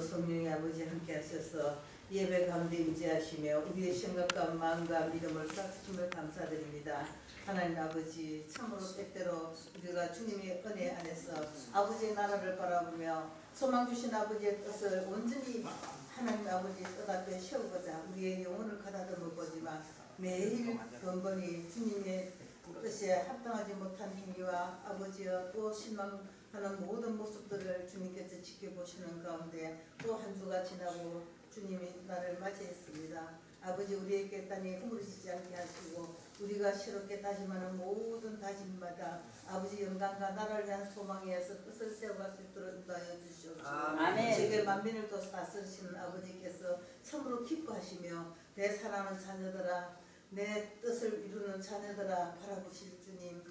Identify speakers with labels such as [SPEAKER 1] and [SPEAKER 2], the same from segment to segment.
[SPEAKER 1] 성령의 아버지 함께 하셔서 예배 가운데 임재하시며 우리의 생각과 마음과 믿음을 싹주심을 감사드립니다. 하나님 아버지 참으로 때때로 우리가 주님의 은혜 안에서 아버지의 나라를 바라보며 소망 주신 아버지의 뜻을 온전히 하나님 아버지 뜻 앞에 세우고자 우리의 영혼을 가다듬어 보지만 매일 번번이 주님의 뜻에 합당하지 못한 행위와 아버지여 또 실망 하는 모든 모습들을 주님께서 지켜보시는 가운데 또 한 주가 지나고 주님이 나를 맞이했습니다. 아버지 우리에게 땅에 흐물지지 않게 하시고 우리가 새롭게 다짐하는 모든 다짐마다 아버지 영광과 나라를 위한 소망에서 뜻을 세워갈 수 있도록 인도하여 주시옵소서.
[SPEAKER 2] 아멘.
[SPEAKER 1] 세계 만민을 또 다스리시는 아버지께서 참으로 기뻐하시며 내 사랑하는 자녀들아 내 뜻을 이루는 자녀들아 바라보실 주님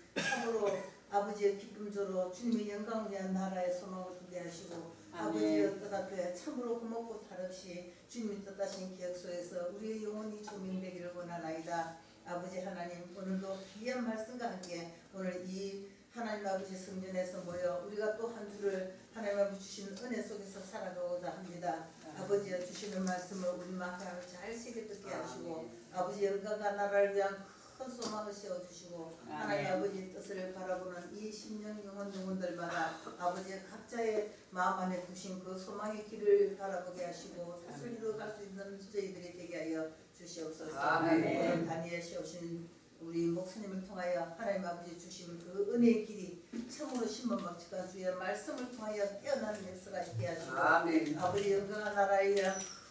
[SPEAKER 1] 아버지의 기쁨조로 주님의 영광을 위한 나라의 소망을 기대하시고. 아버지의 뜻 앞에 참으로 고맙고 탈없이 주님이 뜻하신 계획 속에서 우리의 영혼이 조명되기를 원하나이다 아버지 하나님 오늘도 귀한 말씀과 함께 오늘 이 하나님 아버지 성전에서 모여 우리가 또 한 주를 하나님 아버지 주신 은혜 속에서 살아가고자 합니다. 아버지가 주시는 말씀을 우리 마음에 잘 새겨 듣게 하시고 아버지 영광과 나라를 위한 큰 소망을 세워주시고 하나님
[SPEAKER 2] 아멘.
[SPEAKER 1] 아버지 뜻을 바라보는 이 심령 영혼 영혼들마다 아버지의 각자의 마음 안에 두신 그 소망의 길을 바라보게 하시고 뜻을 이루어갈 수 있는 저희들이 되게 하여 주시옵소서
[SPEAKER 2] 아멘.
[SPEAKER 1] 오늘 다니엘 세우신 우리 목사님을 통하여 하나님 아버지 주신 그 은혜의 길이 참으로 신문박직한 주의 말씀을 통하여 깨어나는 역사가 있게 하시고
[SPEAKER 2] 아멘.
[SPEAKER 1] 아버지 영광한 나라에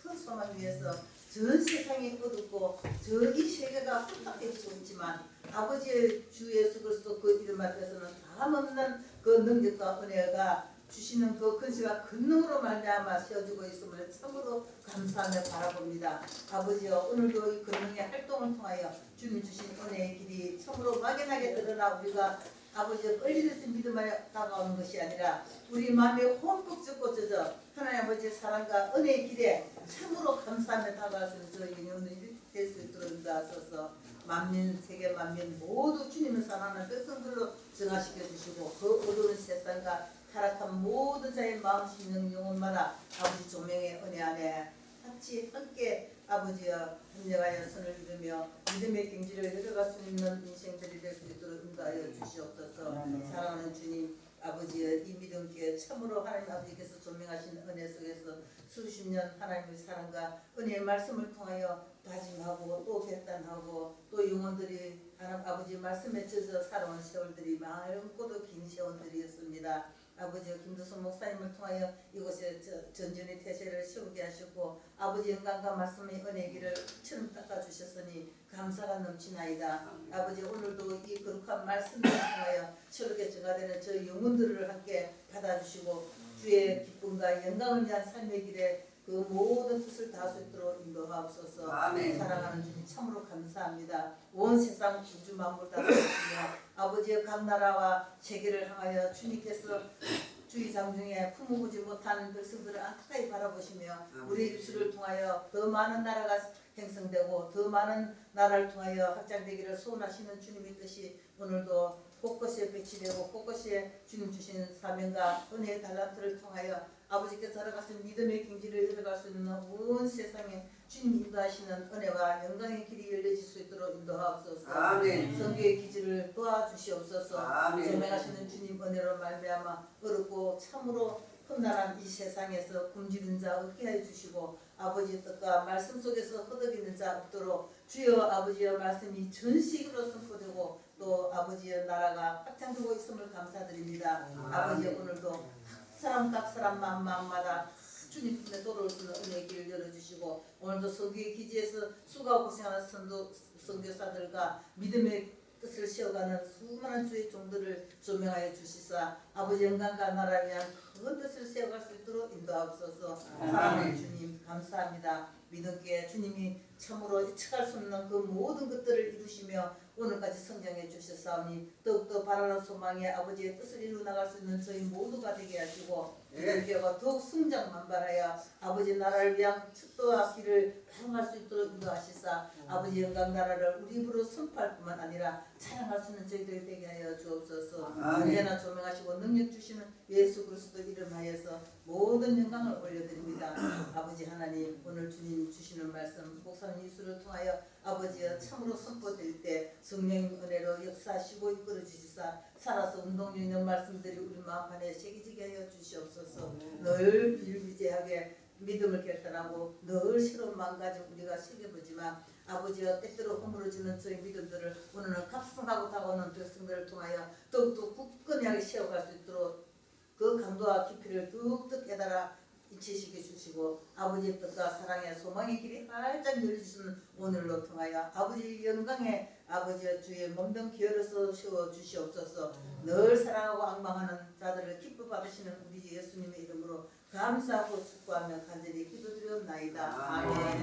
[SPEAKER 1] 큰 소망 위해서 전 세상이 어둡고 저이 세계가 혼탁해지고 있지만 아버지의 주 예수 그리스도 그 이름 앞에서는 다함없는 그 능력과 은혜가 주시는 그 근시가 근능으로 말미암아 세워지고 있음을 참으로 감사하며 바라봅니다. 아버지여 오늘도 이 근능의 활동을 통하여 주님 주신 은혜의 길이 참으로 막연하게 드러나 우리가 아버지의 끌리듯이 믿음에 다가오는 것이 아니라 우리 마음에 홈뻑 젖고 젖어 하나님 아버지의 사랑과 은혜의 길에 참으로 감사하며 다가갈 수 있는 저희 영혼들이 될수 있도록 인도하소서. 만민 세계 만민 모두 주님을 사랑하는 백성들로 정화시켜 주시고 그 어두운 세상과 타락한 모든 자의 마음 심령 영혼마다 아버지 조명의 은혜 안에 같이 함께 아버지여 협력하여 선을 이루며 믿음의 경지를 내려갈 수 있는 인생들이 될 수 있도록 인도하여 주시옵소서. 사랑하는 주님 아버지의 이 믿음께 참으로 하나님 아버지께서 조명하신 은혜 속에서 수십 년 하나님의 사랑과 은혜의 말씀을 통하여 다짐하고 또 결단하고 또 영혼들이 하나님 아버지 말씀에 젖어 살아온 세월들이 많고도 긴 세월들이었습니다. 아버지 김두선 목사님을 통하여 이곳에 저- 전전의 태세를 세우게 하시고 아버지 영광과 말씀의 은혜 길을 처럼 닦아 주셨으니 감사가 넘치나이다. 아버지 오늘도 이 거룩한 말씀을 통하여 새롭게 정화되는 저 영혼들을 함께 받아주시고 주의 기쁨과 영광을 위한 삶의 길에 그 모든 뜻을 다할 수 있도록 인도하옵소서.
[SPEAKER 2] 아멘.
[SPEAKER 1] 사랑하는 주님 참으로 감사합니다. 온 세상 우주 만물 다스리시며 아버지의 각 나라와 세계를 향하여 주님께서 주의 장 중에 품어보지 못하는 백성들을 안타까이 바라보시며 우리 입술을 통하여 더 많은 나라가 형성되고 더 많은 나라를 통하여 확장되기를 소원하시는 주님의 뜻이 오늘도 곳곳에 배치되고 곳곳에 주님 주신 사명과 은혜의 달란트를 통하여 아버지께서 살아가신 믿음의 경지를 이뤄갈 수 있는 온 세상에 주님 인도하시는 은혜와 영광의 길이 열려질 수 있도록 인도하옵소서.
[SPEAKER 2] 아멘.
[SPEAKER 1] 성교의 기지를 도와주시옵소서.
[SPEAKER 2] 아멘.
[SPEAKER 1] 조명하시는 주님 은혜로 말미암아 어렵고 참으로 험난한 이 세상에서 굶주린 자 없게 해 주시고 아버지의 뜻과 말씀 속에서 허덕이는 자 없도록 주여 아버지의 말씀이 전식으로 선포되고 또 아버지의 나라가 확장되고 있음을 감사드립니다. 아버지 오늘도 각 사람 각 사람 마음 마음마다 주님 품에 돌아올 수 있는 은혜의 길을 열어주시고 오늘도 성교의 기지에서 수고하고 고생하는 선도, 선교사들과 믿음의 뜻을 세워가는 수많은 주의 종들을 조명하여 주시사 아버지 영광과 나라를 위한 큰 뜻을 세워갈 수 있도록 인도하옵소서. 사랑하는 주님 감사합니다. 믿음께 주님이 참으로 예측할 수 없는 그 모든 것들을 이루시며 오늘까지 성장해 주셨사오니 더욱더 바라는 소망에 아버지의 뜻을 이루어 나갈 수 있는 저희 모두가 되게 하시고 교회가 더욱 승장만발하여 아버지 나라를 위한 축도와 길을 발용할 수 있도록 인도하시사 아버지 영광 나라를 우리 입으로 선포할 뿐만 아니라 찬양할 수 있는 저희들 되게 하여 주옵소서. 언제나 조명하시고 능력 주시는 예수 그리스도 이름하여서 모든 영광을 올려드립니다. 아버지 하나님 오늘 주님 주시는 말씀 목사님 이수를 통하여 아버지여 참으로 선포될 때 성령님 은혜로 역사하시고 이끌어 주시사 살아서 운동력 있는 말씀들이 우리 마음 안에 새기지게 하여 주시옵소서. 늘 비일비재하게 믿음을 결단하고 늘 새로운 마음가짐 우리가 새겨보지만 아버지여 때때로 허물어지는 저희 믿음들을 오늘은 각성하고 다가오는 백성들을 통하여 더욱더 굳건하게 세워갈 수 있도록 그 강도와 깊이를 뚝뚝 깨달아 인치시켜 주시고 아버지의 뜻과 사랑의 소망의 길이 활짝 열려주시는 오늘로 통하여 아버지 영광의 아버지의 주의 몸병 기어려서 세워 주시옵소서. 늘 사랑하고 악망하는 자들을 기뻐 받으시는 우리 예수님의 이름으로 감사하고 축복하며 간절히 기도드리옵나이다. 아멘.